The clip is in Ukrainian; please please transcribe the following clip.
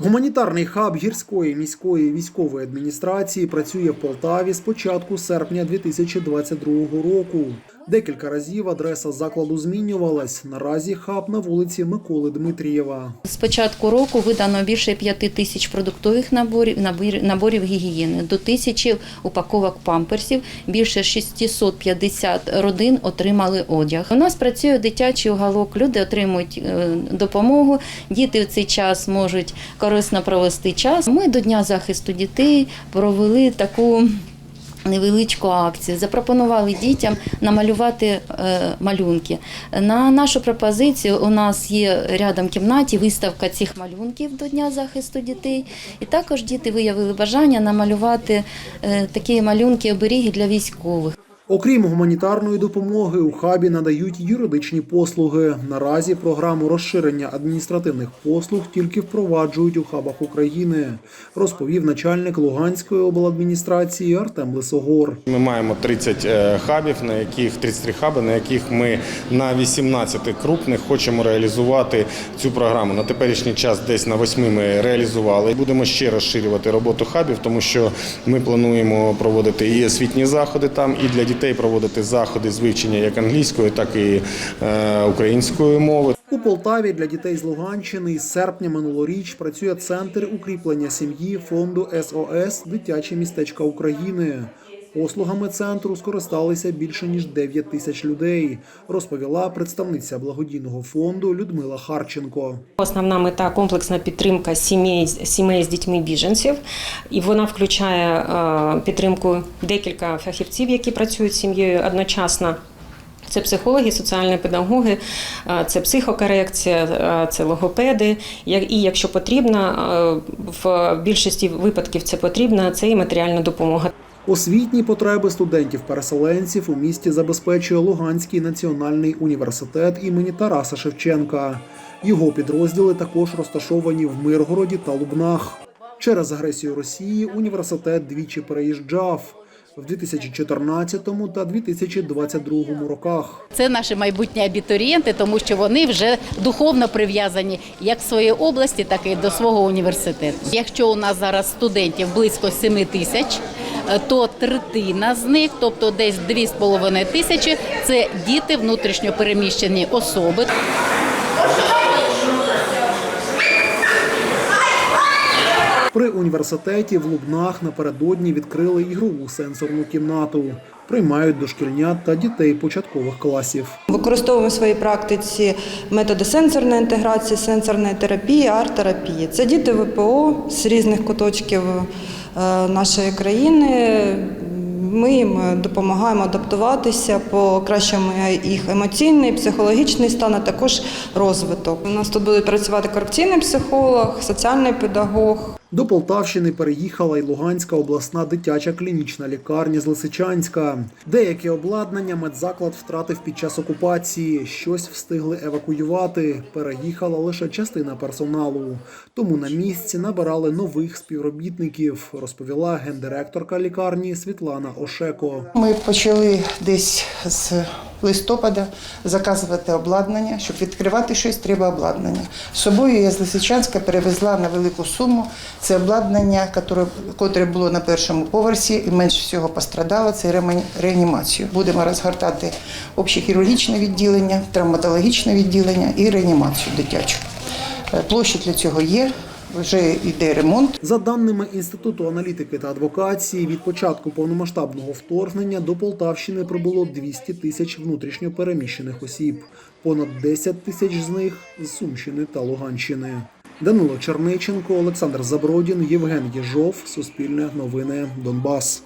Гуманітарний хаб гірської міської військової адміністрації працює в Полтаві з початку серпня 2022 року. Декілька разів адреса закладу змінювалась. Наразі хаб на вулиці Миколи Дмитрієва. З початку року видано більше 5 тисяч продуктових наборів, наборів гігієни, до тисячі упаковок памперсів, більше 650 родин отримали одяг. У нас працює дитячий уголок, люди отримують е, допомогу, діти в цей час можуть корисно провести час. Ми до Дня захисту дітей провели таку невеличку акцію. Запропонували дітям намалювати е, малюнки. На нашу пропозицію у нас є рядом кімнаті виставка цих малюнків до Дня захисту дітей. І також діти виявили бажання намалювати е, такі малюнки оберіги для військових. Окрім гуманітарної допомоги, у хабі надають юридичні послуги. Наразі програму розширення адміністративних послуг тільки впроваджують у хабах України, розповів начальник Луганської обладміністрації Артем Лисогор. Ми маємо 30 е, хабів, на яких 33 хаби, на яких ми на 18 крупних хочемо реалізувати цю програму. На теперішній час десь на 8 ми реалізували. Будемо ще розширювати роботу хабів, тому що ми плануємо проводити і освітні заходи там, і для дітей проводити заходи з вивчення як англійської, так і е, української мови. У Полтаві для дітей з Луганщини із серпня минулоріч працює центр укріплення сім'ї фонду СОС Дитяче містечка України. Послугами центру скористалися більше ніж 9 тисяч людей, розповіла представниця благодійного фонду Людмила Харченко. Основна мета комплексна підтримка сімей, сімей з дітьми біженців, і вона включає е, підтримку декілька фахівців, які працюють з сім'єю одночасно. Це психологи, соціальні педагоги, е, це психокорекція, е, це логопеди. І якщо потрібно, в більшості випадків це потрібно, це і матеріальна допомога. Освітні потреби студентів-переселенців у місті забезпечує Луганський національний університет імені Тараса Шевченка. Його підрозділи також розташовані в Миргороді та Лубнах. Через агресію Росії університет двічі переїжджав в 2014 та 2022 роках. Це наші майбутні абітурієнти, тому що вони вже духовно прив'язані як в своїй області, так і до свого університету. Якщо у нас зараз студентів близько 7 тисяч, то третина з них, тобто десь 2,5 тисячі, це діти внутрішньо переміщені особи. При університеті в Лубнах напередодні відкрили ігрову сенсорну кімнату. Приймають дошкільнят та дітей початкових класів. Використовуємо в своїй практиці методи сенсорної інтеграції, сенсорної терапії, арт-терапії. Це діти ВПО з різних куточків е, нашої країни. Ми їм допомагаємо адаптуватися, покращуємо їх емоційний, психологічний стан, а також розвиток. У нас тут будуть працювати корекційний психолог, соціальний педагог, До Полтавщини переїхала й Луганська обласна дитяча клінічна лікарня з Лисичанська. Деяке обладнання медзаклад втратив під час окупації. Щось встигли евакуювати. Переїхала лише частина персоналу. Тому на місці набирали нових співробітників, розповіла гендиректорка лікарні Світлана Ошеко. Ми почали десь з листопада заказувати обладнання. Щоб відкривати щось, треба обладнання. З собою я з Лисичанська перевезла на велику суму. Це обладнання, котре, було на першому поверсі і менше всього пострадало. Це реанімацію. Будемо розгортати общохірургічне відділення, травматологічне відділення і реанімацію дитячу. Е, Площа для цього є. Вже йде ремонт. За даними Інституту аналітики та адвокації, від початку повномасштабного вторгнення до Полтавщини прибуло 200 тисяч внутрішньо переміщених осіб, понад 10 тисяч з них з Сумщини та Луганщини. Данило Черниченко, Олександр Забродін, Євген Єжов, Суспільне новини, Донбас.